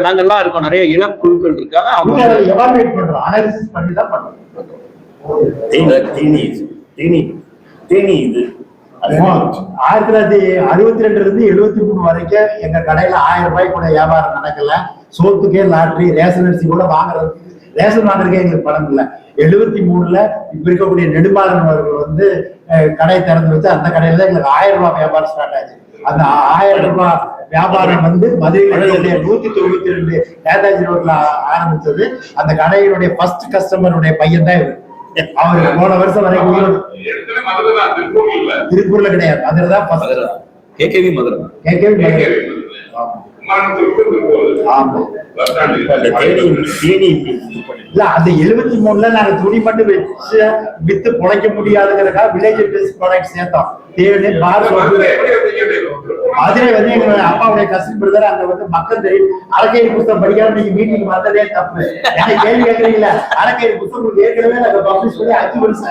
நாங்கெல்லாம் இருக்கோம். நிறைய இளம் குழுக்கள் இருக்காங்க. அவங்க ஆயிரத்தி தொள்ளாயிரத்தி அறுபத்தி ரெண்டுல இருந்து எழுபத்தி மூணு வரைக்கும் எங்க கடையில ஆயிரம் ரூபாய் கூட வியாபாரம் நடக்கல. சோத்துக்கே லாட்டரி ரேஷன் அரிசி கூட வாங்குறதுக்கு ரேஷன் வாங்குறதுக்கே எங்களுக்கு பணம் இல்லை. எழுபத்தி மூணுல இப்ப இருக்கக்கூடிய நெடுமாறன் அவர்கள் வந்து அஹ், கடை திறந்து வச்சு அந்த கடையில தான் எங்களுக்கு ஆயிரம் ரூபாய் வியாபாரம் ஸ்டார்ட் ஆச்சு. அந்த ஆயிரம் ரூபாய் வியாபாரம் வந்து மதுரையில நூத்தி தொண்ணூத்தி ரெண்டு நேதாஜி ரோட்ல ஆரம்பிச்சது. அந்த கடையினுடைய ஃபர்ஸ்ட் கஸ்டமருடைய பையன் தான் இவர். அவர் போன வருஷம் வரைக்கும் மதுரை திருப்பூர்ல. கிடையாது. அதுல தான் ஃபர்ஸ்ட் மதுரை தான். கேகேவி மதுரை எழுபத்தி மூணுல நாங்க துணி மட்டும் வச்சு வித்து பொழைக்க முடியாதுங்கிறதுக்காக வில்லேஜ் பேஸ் ப்ராடக்ட் சேர்த்தோம். பார் மதுரை வந்து எங்க அப்பாவுடைய கசின் பிரதர் அங்க வந்து மக்கள் அரக்கையடி புத்தகம் படிக்காம நீங்க மீட்டிங் வந்ததே தப்பு. என்ன கேள்வி கேட்கறீங்களா? அரக்கையடி புத்தகம் ஏற்கனவே நாங்க பப்ளிஷ் பண்ணி அஞ்சு வருஷம்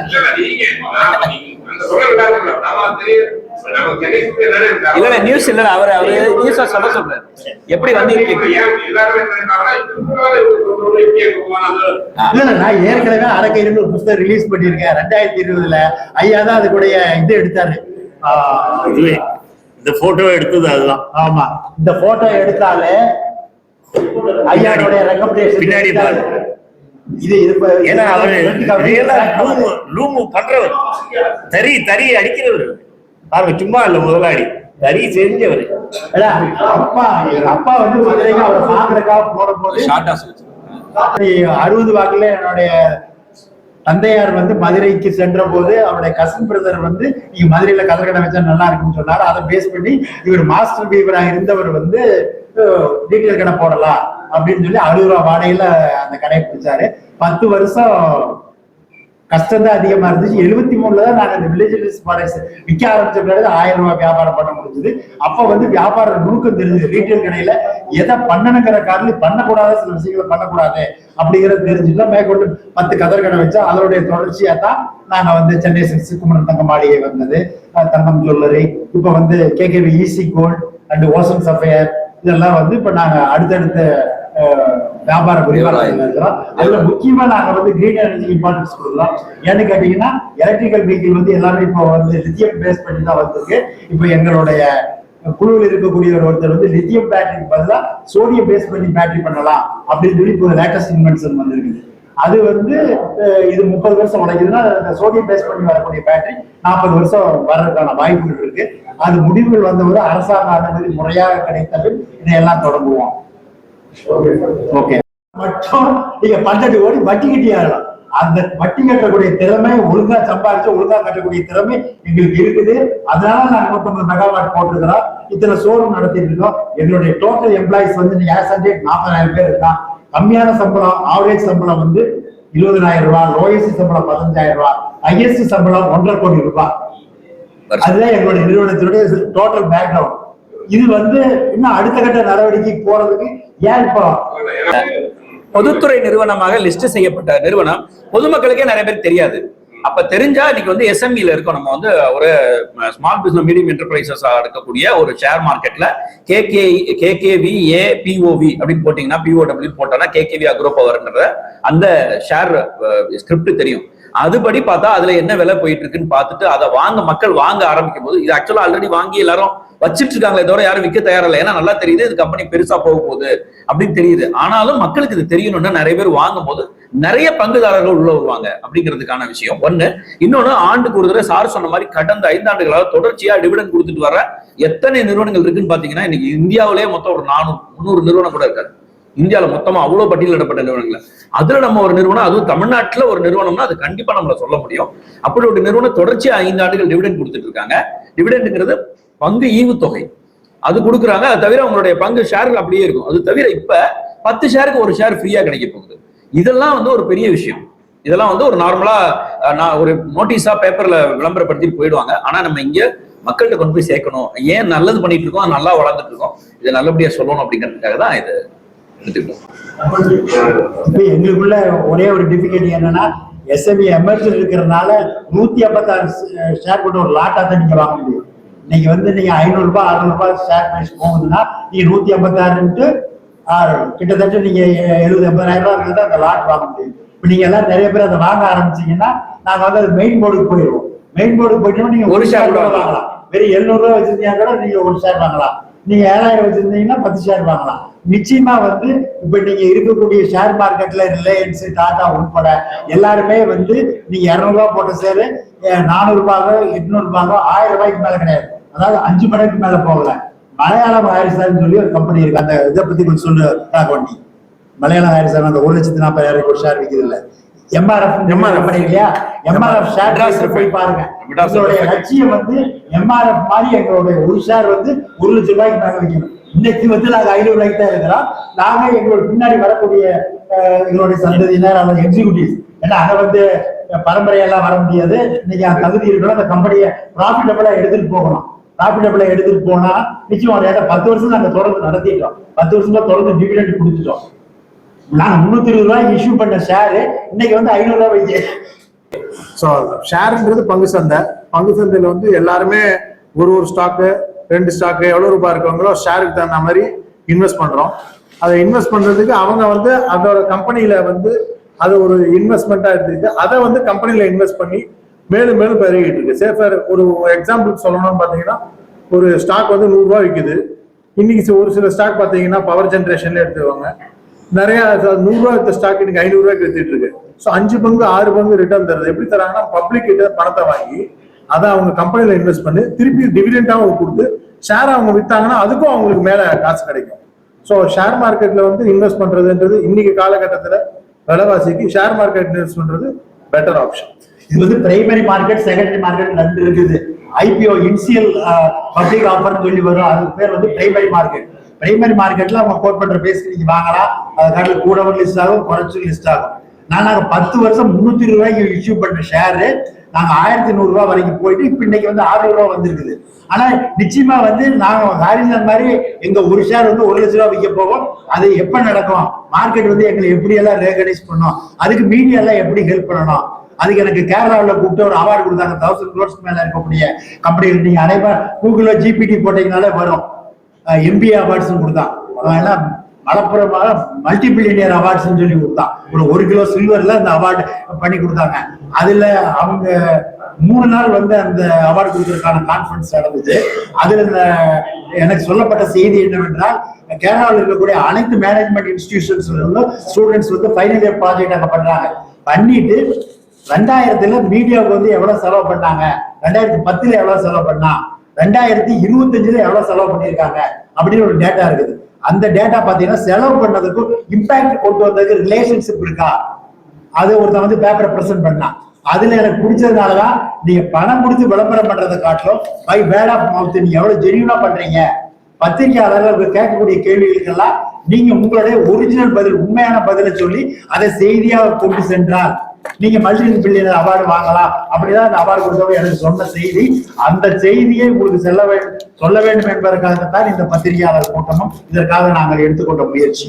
இல்ல. நியூஸ் இல்ல அவரு அவரு நியூஸா சொல்ல சொல்றாரு. எப்படி வந்து இல்ல நான் ஏற்கனவே அரக்கையடின்னு ஒரு புத்தகம் ரிலீஸ் பண்ணியிருக்கேன். ரெண்டாயிரத்தி இருபதுல ஐயா தான் அதுக்குடைய இது எடுத்தாரு. இந்த போட்டோ எடுத்தது அதுதான். ஆமா. இந்த போட்டோ எடுத்தாலே ஐயாவுடைய ரெக்கமெண்டேஷன் பின்னாடி பாரு. இது ஏன்னா அவரு லூமு பண்றவர். தறி தறி அடிக்கிறவர். பாருங்க சும்மா இல்ல முதலாளி. தறி செஞ்சவர். அப்பா எங்க அப்பா வந்து மதுரைக்கு அவரை பாக்குறதுக்காக போன போது அறுபது வாக்குல என்னுடைய தந்தையார் வந்து மதுரைக்கு சென்ற போது அவருடைய கசன் பிரதர் வந்து நீங்க மதுரையில கதற்கடை வச்சா நல்லா இருக்கும்னு சொன்னாரு. அதை பேஸ் பண்ணி இவர் மாஸ்டர் பீவரா இருந்தவர் வந்து டீட்டெயில் கடை போடலாம். அப்படின்னு சொல்லி அறுபது ரூபா வாடகையில அந்த கடையை பிடிச்சாரு. பத்து வருஷம் கஷ்டம் தான் அதிகமா இருந்துச்சு. எழுபத்தி மூணுல தான் நாங்க இந்த வில்லேஜ் ப்ராடக்ட்ஸ் விற்க ஆரம்பிச்ச பிறகு ஆயிரம் ரூபாய் வியாபாரம் பண்ண முடிஞ்சது. அப்ப வந்து வியாபார நுணுக்கம் தெரிஞ்சது. ரீட்டைல் கடையில எதை பண்ணணுங்கிற காரணம் பண்ணக்கூடாத சில விஷயங்களை பண்ணக்கூடாது அப்படிங்கறது தெரிஞ்சுட்டு மேற்கொண்டு பத்து கதர் கடை வச்சா அதனுடைய தொடர்ச்சியா தான் நாங்க வந்து சென்னை சிக்குமரன் தங்க மாளிகை வந்தது தங்கம் ஜுவல்லரி இப்ப வந்து KKV easy gold and ocean sapphire இதெல்லாம் வந்து இப்ப நாங்க அடுத்தடுத்த வியாபார இருக்கிறோம் அதுல முக்கியமா நாங்க வந்து கிரீன் எனர்ஜி இம்பார்ட்டன்ஸ் கொடுக்குறோம். ஏன்னு கேட்டீங்கன்னா எலக்ட்ரிக்கல் வெஹிக்கிள் வந்து எல்லாமே இப்போ வந்து லித்தியம் பேஸ் பண்ணி தான் வந்திருக்கு. இப்போ எங்களுடைய குழுவில் இருக்கக்கூடிய ஒருத்தர் வந்து லித்தியம் பேட்டரிக்கு பதிலா சோடியம் பேஸ் பண்ணி பேட்டரி பண்ணலாம் அப்படின்னு சொல்லி இப்போ லேட்டஸ்ட் இன்வென்ஷன் வந்திருக்குது அது வந்து இது முப்பது வருஷம் உடைக்குதுன்னா சோடியம் பேஸ் பண்ணி வரக்கூடிய பேட்டரி நாற்பது வருஷம் வர்றதுக்கான வாய்ப்புகள் இருக்கு. அது முடிவுகள் வந்தபோது அரசாங்க அனுமதி முறையாக கிடைத்தபின் இதையெல்லாம் தொடங்குவோம். ஓகே மற்றும் நீங்க பன்னெண்டு கோடி வட்டி கட்டியாகலாம் அந்த வட்டி கட்டக்கூடிய திறமை ஒழுங்கா சம்பாதிச்சு ஒழுங்கா கட்டக்கூடிய திறமை எங்களுக்கு இருக்குது. அதனால நாங்க முப்பது மெகாவாட் போட்டிருக்கிறோம் இத்தனை ஷோரூம் நடத்திட்டு இருக்கோம். எங்களுடைய டோட்டல் எம்ப்ளாயிஸ் வந்து ஆஸ் அண்ட் நாற்பதாயிரம் பேர் இருக்கான் கம்மியான சம்பளம் ஆவரேஜ் சம்பளம் வந்து இருபதனாயிரம் ரூபாய் லோயஸ்ட் சம்பளம் பதினஞ்சாயிரம் ரூபாய் ஹையஸ்ட் சம்பளம் ஒன்றரை கோடி ரூபாய். அதுதான் எங்களுடைய நிறுவனத்தினுடைய டோட்டல் பேக்ரவுண்ட் இது வந்து இன்னும் அடுத்த கட்ட நடவடிக்கை போறதுக்கு ஏன் இப்போ? பொதுத்துறை நிறுவனமாக லிஸ்ட் செய்யப்பட்ட நிறுவனம். பொதுமக்களுக்கே நிறைய பேர் தெரியாது. அப்ப தெரிஞ்சா இன்னைக்கு வந்து எஸ்எம்இல இருக்கும். நம்ம வந்து ஒரு ஸ்மால் பிசினஸ் மீடியம் என்டர்பிரைசஸ் இருக்கக்கூடிய ஒரு ஷேர் மார்க்கெட்ல கேகே கேகேவி ஏ பிஓவி அப்படின்னு போட்டீங்கன்னா பிஓடபிள்யூ போட்டோம்னா கேகேவி அக்ரோ பவர்ன்ற அந்த ஷேர் ஸ்கிரிப்ட் தெரியும். அதுபடி பார்த்தா அதுல என்ன விலை போயிட்டு இருக்குன்னு பார்த்துட்டு அதை வாங்க மக்கள் வாங்க ஆரம்பிக்கும் போது இது ஆக்சுவலா ஆல்ரெடி வாங்கி எல்லாரும் வச்சிட்டு இருக்காங்களே தவிர யாரும் விற்க தயாரில்லை ஏன்னா நல்லா தெரியுது இது கம்பெனி பெருசா போக போகுது அப்படின்னு தெரியுது. ஆனாலும் மக்களுக்கு இது தெரியணும்னா நிறைய பேர் வாங்கும் போது நிறைய பங்குதாரர்கள் உள்ள வருவாங்க அப்படிங்கிறதுக்கான விஷயம். ஒண்ணு இன்னொன்னு ஆண்டுக்கு ஒரு தடவை சார் சொன்ன மாதிரி கடந்த ஐந்தாண்டுகளாக தொடர்ச்சியா டிவிடன் கொடுத்துட்டு வர எத்தனை நிறுவனங்கள் இருக்குன்னு பாத்தீங்கன்னா இன்னைக்கு இந்தியாவிலேயே மொத்தம் ஒரு நானூறு முந்நூறு நிறுவனம் கூட இருக்காது. இந்தியாவில மொத்தமா அவ்வளோ பட்டியலிடப்பட்ட நிறுவனங்கள். அதுல நம்ம ஒரு நிறுவனம் அதுவும் தமிழ்நாட்டுல ஒரு நிறுவனம்னா அது கண்டிப்பா நம்மள சொல்ல முடியும். அப்படி ஒரு நிறுவனம் தொடர்ச்சியாக ஐந்து ஆண்டுகள் டிவிடெண்ட் கொடுத்துட்டு இருக்காங்க டிவிடெண்டுங்கிறது பங்கு ஈவுத்தொகை. அது கொடுக்குறாங்க. அது தவிர அவங்களுடைய பங்கு ஷேர்கள் அப்படியே இருக்கும். அது தவிர இப்ப பத்து ஷேருக்கு ஒரு ஷேர் ஃப்ரீயா கிடைக்க போகுது. இதெல்லாம் வந்து ஒரு பெரிய விஷயம். இதெல்லாம் வந்து ஒரு நார்மலா நான் ஒரு நோட்டீஸா பேப்பர்ல விளம்பரப்படுத்தி போயிடுவாங்க. ஆனா நம்ம இங்க மக்கள்கிட்ட கொண்டு போய் சேர்க்கணும். ஏன் நல்லது பண்ணிட்டு இருக்கோம்? நல்லா வளர்ந்துட்டு இருக்கோம். இதை நல்லபடியா சொல்லணும் அப்படிங்கிறதுக்காக தான் இது இப்ப எங்களுக்குள்ள ஒரே ஒரு டிஃபிகல்ட்டி என்னன்னா எஸ்எம்இ எமர்ஜென்சி இருக்கிறதுனால நூத்தி ஐம்பத்தாறு ஷேர் கொண்ட ஒரு லாட்டா தான் நீங்க வாங்க முடியும். இன்னைக்கு வந்து நீங்க ஐநூறு ரூபாய் அறுநூறு ரூபாய் ஷேர் பிரைஸ் போகுதுன்னா நீங்க நூத்தி ஐம்பத்தாறுன்ட்டு கிட்டத்தட்ட நீங்க எழுபது எண்பதாயிரம் ரூபாய் இருந்தா அந்த லாட் வாங்க முடியும். இப்ப நீங்க எல்லாம் நிறைய பேர் அதை வாங்க ஆரம்பிச்சீங்கன்னா நாங்க வந்து அது மெயின் போர்டுக்கு போயிடுவோம் மெயின் போர்டுக்கு போயிட்டோம்னா நீங்க ஒரு ஷேர் வாங்கலாம். வெறும் எழுநூறு ரூபாய் வச்சிருந்தீங்கன்னா கூட நீங்க ஒரு ஷேர் வாங்கலாம். நீங்க ஏழாயிரம் வச்சிருந்தீங்கன்னா பத்து ஷேர் வாங்கலாம். நிச்சயமா வந்து இப்ப நீங்க இருக்கக்கூடிய ஷேர் மார்க்கெட்ல ரிலையன்ஸ் டாடா உட்பட எல்லாருமே வந்து நீங்க இரநூறுவா போட்ட ஷேரு நானூறு ரூபாயோ எட்நூறு ஆயிரம் ரூபாய்க்கு மேல கிடையாது. அதாவது அஞ்சு மடங்கு மேல போகல. மலையாளம் ஹாரிசார்னு சொல்லி ஒரு கம்பெனி இருக்கு. அந்த இதை பத்தி கொஞ்சம் சொல்லு ராகவண்டி மலையாளம் ஹாரிசார் அந்த ஒரு லட்சத்தி நாற்பதாயிரம் ஒரு ஷேர் விற்கிறது இல்லை. எம்ஆர்எஃப். கம்பெனி இல்லையா? எம்ஆர்எஃப் ஷேர் போய் பாருங்க. எங்களுடைய லட்சியம் வந்து எம்ஆர்எஃப் மாதிரி எங்களுடைய ஒரு ஷேர் வந்து ஒரு லட்சம் ரூபாய்க்கு மேல வைக்கணும் இன்னைக்கு வந்து நாங்க ஐநூறு ரூபாய்க்கு தான் இருக்கிறோம். நாங்க எங்களோட பின்னாடி வரக்கூடிய எங்களுடைய சந்ததியினர் அந்த எக்ஸிகூட்டிவ் ஏன்னா அங்க வந்து பரம்பரையெல்லாம் வர முடியாது. இன்னைக்கு அந்த தகுதி இருக்கணும் அந்த கம்பெனியை ப்ராஃபிட்டபிளா எடுத்துட்டு போகணும். ப்ராஃபிட்டபிளா எடுத்துட்டு போனா நிச்சயம் ஒரு பத்து வருஷம் நாங்க தொடர்ந்து நடத்திட்டோம். பத்து வருஷமா தொடர்ந்து டிவிடெண்ட் கொடுத்துட்டோம். நான் முந்நூற்றி இருபது ரூபாய் இஷ்யூ பண்ண ஷேர் இன்னைக்கு வந்து ஐநூறு ரூபாய் வைக்க ஸோ ஷேருன்றது பங்கு சந்தை. பங்கு சந்தையில் வந்து எல்லாருமே ஒரு ஒரு ஸ்டாக்கு ரெண்டு ஸ்டாக்கு எவ்வளோ ரூபாய் இருக்கவங்களோ ஷேருக்கு தகுந்த மாதிரி இன்வெஸ்ட் பண்ணுறோம் அதை இன்வெஸ்ட் பண்ணுறதுக்கு அவங்க வந்து அதோட கம்பெனியில் வந்து அது ஒரு இன்வெஸ்ட்மெண்ட்டாக எடுத்துக்கிட்டு அதை வந்து கம்பெனியில் இன்வெஸ்ட் பண்ணி மேலும் மேலும் பெருகிட்டு இருக்கு. சேஃபர் ஒரு எக்ஸாம்பிள் சொல்லணும்னு பார்த்தீங்கன்னா ஒரு ஸ்டாக் வந்து நூறுரூவா விற்குது இன்னைக்கு ஒரு சில ஸ்டாக் பார்த்தீங்கன்னா பவர் ஜென்ரேஷன்ல எடுத்துவாங்க நிறைய நூறுரூவா வித்த ஸ்டாக் இன்னைக்கு ஐநூறுரூவாய்க்கு வித்துட்டு இருக்கு. ஸோ அஞ்சு பங்கு ஆறு பங்கு ரிட்டர்ன் தருது எப்படி தராங்கன்னா பப்ளிக் கிட்ட பணத்தை வாங்கி அதை அவங்க கம்பெனியில இன்வெஸ்ட் பண்ணி திருப்பி டிவிடெண்டாகவும் கொடுத்து ஷேர் அவங்க வித்தாங்கன்னா அதுக்கும் அவங்களுக்கு மேல காசு கிடைக்கும். ஸோ ஷேர் மார்க்கெட்ல வந்து இன்வெஸ்ட் பண்றதுன்றது இன்னைக்கு காலகட்டத்தில் விலைவாசிக்கு ஷேர் மார்க்கெட் இன்வெஸ்ட் பண்றது பெட்டர் ஆப்ஷன் இது வந்து பிரைமரி மார்க்கெட் செகண்டரி மார்க்கெட் ரெண்டு இருக்குது. ஐபிஓ இன்சியல் பப்ளிக் ஆஃபர்னு சொல்லி வரும். அது பேர் வந்து பிரைமரி மார்க்கெட் பிரைமரி மார்க்கெட்ல அவங்க கோட் பண்ற பேசி நீங்க வாங்கலாம். அது காட்டில் கூடவும் லிஸ்ட் ஆகும் குறைச்சும் லிஸ்ட் ஆகும். நான் நாங்கள் பத்து வருஷம் முன்னூத்தி ரூபாய்க்கு இஷ்யூ பண்ண ஷேரு நாங்க ஆயிரத்தி நூறுரூவா வரைக்கும் போயிட்டு இப்போ இன்னைக்கு வந்து ஆறுநூறு ரூபா வந்திருக்குது. ஆனா நிச்சயமா வந்து நாங்க ஹாரிசன் மாதிரி எங்க ஒரு ஷேர் வந்து ஒரு லட்ச ரூபா விற்க போவோம். அது எப்ப நடக்கும்? மார்க்கெட் வந்து எங்களை எப்படி எல்லாம் ரெகனைஸ் பண்ணும்? அதுக்கு மீடியா எல்லாம் எப்படி ஹெல்ப் பண்ணணும்? அதுக்கு எனக்கு கேரளாவில் கூப்பிட்டு ஒரு அவார்டு கொடுத்தாங்க தௌசண்ட் க்ரோர்ஸ் மேல இருக்கக்கூடிய கம்பெனிகள் நீங்க அனைவரும் கூகுளோ ஜிபிடி போட்டீங்கனாலே வரும். எம்பிஏ அவார்ட்ஸ் கொடுத்தான் ஏன்னா மலப்புறமாக மலப்புறம் மல்டி சொல்லி கொடுத்தான் ஒரு ஒரு கிலோ சில்வர்ல அந்த அவார்டு பண்ணி கொடுத்தாங்க. அதுல அவங்க மூணு நாள் வந்து அந்த அவார்டு கொடுக்கறதுக்கான கான்ஃபரன்ஸ் நடந்தது. அதுல எனக்கு சொல்லப்பட்ட செய்தி என்னவென்றால் கேரளாவில் இருக்கக்கூடிய அனைத்து மேனேஜ்மெண்ட் இன்ஸ்டிடியூஷன்ஸ்ல இருந்தும் ஸ்டூடெண்ட்ஸ் வந்து ஃபைனல் இயர் ப்ராஜெக்ட் அங்கே பண்றாங்க. பண்ணிட்டு ரெண்டாயிரத்துல மீடியாவுக்கு வந்து எவ்வளவு செலவு பண்ணாங்க? ரெண்டாயிரத்தி பத்துல எவ்வளவு செலவு பண்ணா? ரெண்டாயிரத்தி இருபத்தஞ்சுல எவ்வளவு செலவு பண்ணியிருக்காங்க? அப்படின்னு ஒரு டேட்டா இருக்குது. அந்த டேட்டா பாத்தீங்கன்னா செலவு பண்ணதுக்கும் இம்பாக்ட் கொண்டு வந்ததுக்கு ரிலேஷன்ஷிப் இருக்கா? அது ஒருத்தன் வந்து பேப்பரை ப்ரெசென்ட் பண்ணான். அதுல எனக்கு பிடிச்சதுனாலதான் நீங்க பணம் கொடுத்து விளம்பரம் பண்றதை காட்டிலும் பை பேட் ஆஃப் மவுத் நீங்க எவ்வளவு ஜெனியூனா பண்றீங்க? பத்திரிகையாளர்கள் கேட்கக்கூடிய கேள்விகளுக்கெல்லாம் நீங்க உங்களுடைய ஒரிஜினல் பதில் உண்மையான பதிலை சொல்லி அதை செய்தியாக கொண்டு சென்றால் நீங்க மல்டி பில்லியனர் அவார்டு வாங்கலாம். அப்படிதான் அந்த அவார்டு கொடுத்தவங்க எனக்கு சொன்ன செய்தி. அந்த செய்தியை உங்களுக்கு செல்ல வேண்டும் சொல்ல வேண்டும் என்பதற்காகத்தான் இந்த பத்திரிகையாளர் கூட்டமும் இதற்காக நாங்கள் எடுத்துக்கொண்ட முயற்சி.